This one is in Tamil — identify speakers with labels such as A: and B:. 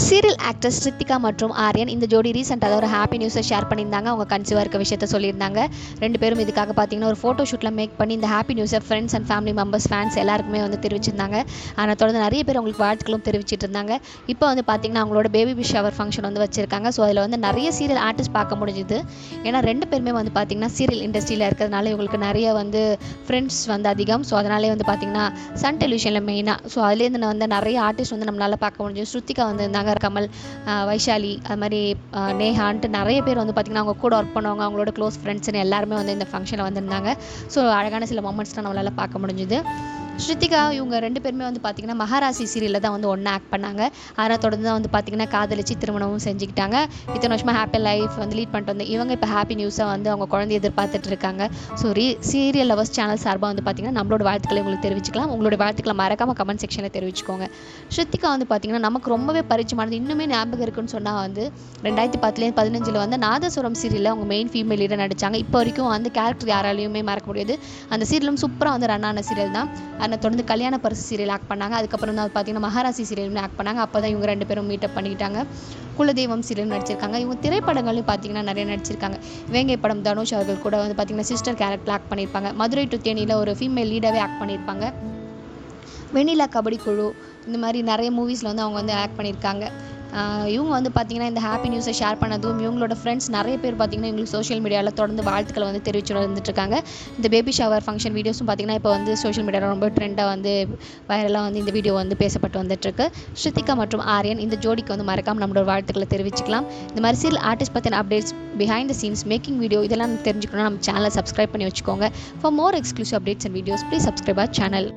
A: சீரியல் ஆக்ட்ரஸ் ஸ்ருத்திகா மற்றும் ஆர்யன் இந்த ஜோடி ரீசெண்டாக ஒரு ஹாப்பி நியூஸை ஷேர் பண்ணியிருந்தாங்க. அவங்க கன்சீவாக இருக்க விஷயத்த சொல்லியிருந்தாங்க. ரெண்டு பேரும் இதுக்காக பார்த்தீங்கன்னா ஒரு ஃபோட்டோ ஷூட்டில் மேக் பண்ணி இந்த ஹாப்பி நியூஸை friends and family members fans எல்லாருக்குமே வந்து தெரிவிச்சிருந்தாங்க. ஆனால் தொடர்ந்து நிறைய பேர் அவங்களுக்கு வாழ்த்துக்களும் தெரிவிச்சிட்டு இருந்தாங்க. இப்போ வந்து பார்த்தீங்கன்னா அவங்களோட பேபி ஷவர் ஃபங்க்ஷன் வந்து வச்சிருக்காங்க. ஸோ அதில் வந்து நிறைய சீரியல் ஆர்டிஸ்ட் பார்க்க முடிஞ்சுது. ஏன்னா ரெண்டு பேருமே வந்து பார்த்தீங்கன்னா சீரியல் இண்டஸ்ட்ரியில் இருக்கிறதுனால இவங்களுக்கு நிறைய வந்து ஃப்ரெண்ட்ஸ் வந்து அதிகம். ஸோ அதனாலே வந்து பார்த்தீங்கன்னா சன் டெலிவிஷனில் மெயினாக ஸோ அதுலேருந்து வந்து நிறைய ஆர்டிஸ்ட் வந்து நம்மளால் பார்க்க முடிஞ்சு ஸ்ருத்திகா வந்து நகர் கமல் வைஷாலி அது மாதிரி நேஹான்ட்டு நிறைய பேர் வந்து பார்த்திங்கன்னா அவங்க கூட ஒர்க் பண்ணுவாங்க அவங்களோட க்ளோஸ் ஃப்ரெண்ட்ஸ்னு எல்லாருமே வந்து இந்த ஃபங்க்ஷனில் வந்திருந்தாங்க. ஸோ அழகான சில மொமெண்ட்ஸ்லாம் நம்மளால் பார்க்க முடிஞ்சுது. ஸ்ருத்திகா இவங்க ரெண்டு பேருமே வந்து பார்த்திங்கன்னா மகாராசி சீரியலில் தான் வந்து ஒன்றா ஆக்ட் பண்ணாங்க. அதனால் தொடர்ந்து தான் வந்து பார்த்திங்கன்னா காதலிச்சு திருமணமும் செஞ்சுக்கிட்டாங்க. இத்தனை வருஷமாக ஹாப்பி லைஃப் வந்து லீட் பண்ணிட்டு வந்து இவங்க இப்போ ஹாப்பி நியூஸாக வந்து அவங்க குழந்தை எதிர்பார்த்துட்டு இருக்காங்க. ஸோ ரீ சீரியல் லவர்ஸ் சேனல் சார்பாக வந்து பார்த்திங்கன்னா நம்மளோட வாழ்த்துக்களை உங்களுக்கு தெரிவிச்சுக்கலாம். உங்களோட வாழ்த்துக்களை மறக்காமல் கமெண்ட் செக்ஷனில் தெரிவிச்சுக்கோங்க. ஸ்ருத்திகா வந்து பார்த்திங்கன்னா நமக்கு ரொம்பவே பரிச்சயமானது. இன்னுமே ஞாபகம் இருக்குன்னு சொன்னால் வந்து ரெண்டாயிரத்தி பத்துலேருந்து பதினஞ்சில் வந்து நாதஸ்வரம் சீரியலில் அவங்க மெயின் ஃபீமேல் லீடர் நடித்தாங்க இப்போ வரைக்கும் அந்த கேரக்டர் யாராலையுமே மறக்க முடியாது. அந்த சீரியலும் சூப்பராக வந்து ரன் ஆன சீரியல் தான். அதை தொடர்ந்து கல்யாண பரிசு சீரியல் ஆக்ட் பண்ணாங்க. அதுக்கப்புறம் வந்து பார்த்தீங்கன்னா மகாராசி சீரியல் ஆக்ட் பண்ணாங்க. அப்போ தான் இவங்க ரெண்டு பேரும் மீட்டப் பண்ணிக்கிட்டாங்க. குலதெய்வம் சீரியல் நடிச்சிருக்காங்க. இவங்க திரைப்படங்களையும் பார்த்தீங்கன்னா நிறைய நடிச்சிருக்காங்க. வேங்கை படம் தனுஷ் அவர்கள் கூட வந்து பார்த்தீங்கன்னா சிஸ்டர் கேரக்டர் ஆக்ட் பண்ணியிருப்பாங்க. மதுரை டு தேனியில் ஒரு ஃபீமேல் லீடாகவே ஆக்ட் பண்ணியிருப்பாங்க. வெண்ணிலா கபடி குழு இந்த மாதிரி நிறைய மூவிஸில் வந்து அவங்க வந்து ஆக்ட் பண்ணியிருக்காங்க. இவங்க வந்து பார்த்தீங்கன்னா இந்த ஹாப்பி நியூஸை ஷேர் பண்ணதும் இவங்களோட ஃப்ரெண்ட்ஸ் நிறைய பேர் பார்த்தீங்கன்னா இவங்களுக்கு சோஷியல் மீடியாவில் தொடர்ந்து வாழ்த்துக்களை வந்து தெரிவிச்சு வந்துட்டுருக்காங்க இந்த பேபி ஷவர் ஃபங்க்ஷன் வீடியோஸும் பார்த்தீங்கன்னா இப்போ வந்து சோஷியல் மீடியாவில் ரொம்ப ட்ரெண்டாக வந்து வைரலாக வந்து இந்த வீடியோ வந்து பேசப்பட்டு வந்துட்டுருக்கு. ஸ்ருத்திகா மற்றும் ஆரியன் இந்த ஜோடிக்கு வந்து மறக்காமல் நம்மளோட வாழ்த்துக்களை தெரிவிச்சுக்கலாம். இந்த மாதிரி சீரியல் ஆர்டிஸ்ட் பற்றின updates behind the scenes making video இதெல்லாம் தெரிஞ்சுக்கணும்னா நம்ம சேனலை சப்ஸ்கிரைப் பண்ணி வச்சுக்கோங்க. For more exclusive updates and videos please subscribe our channel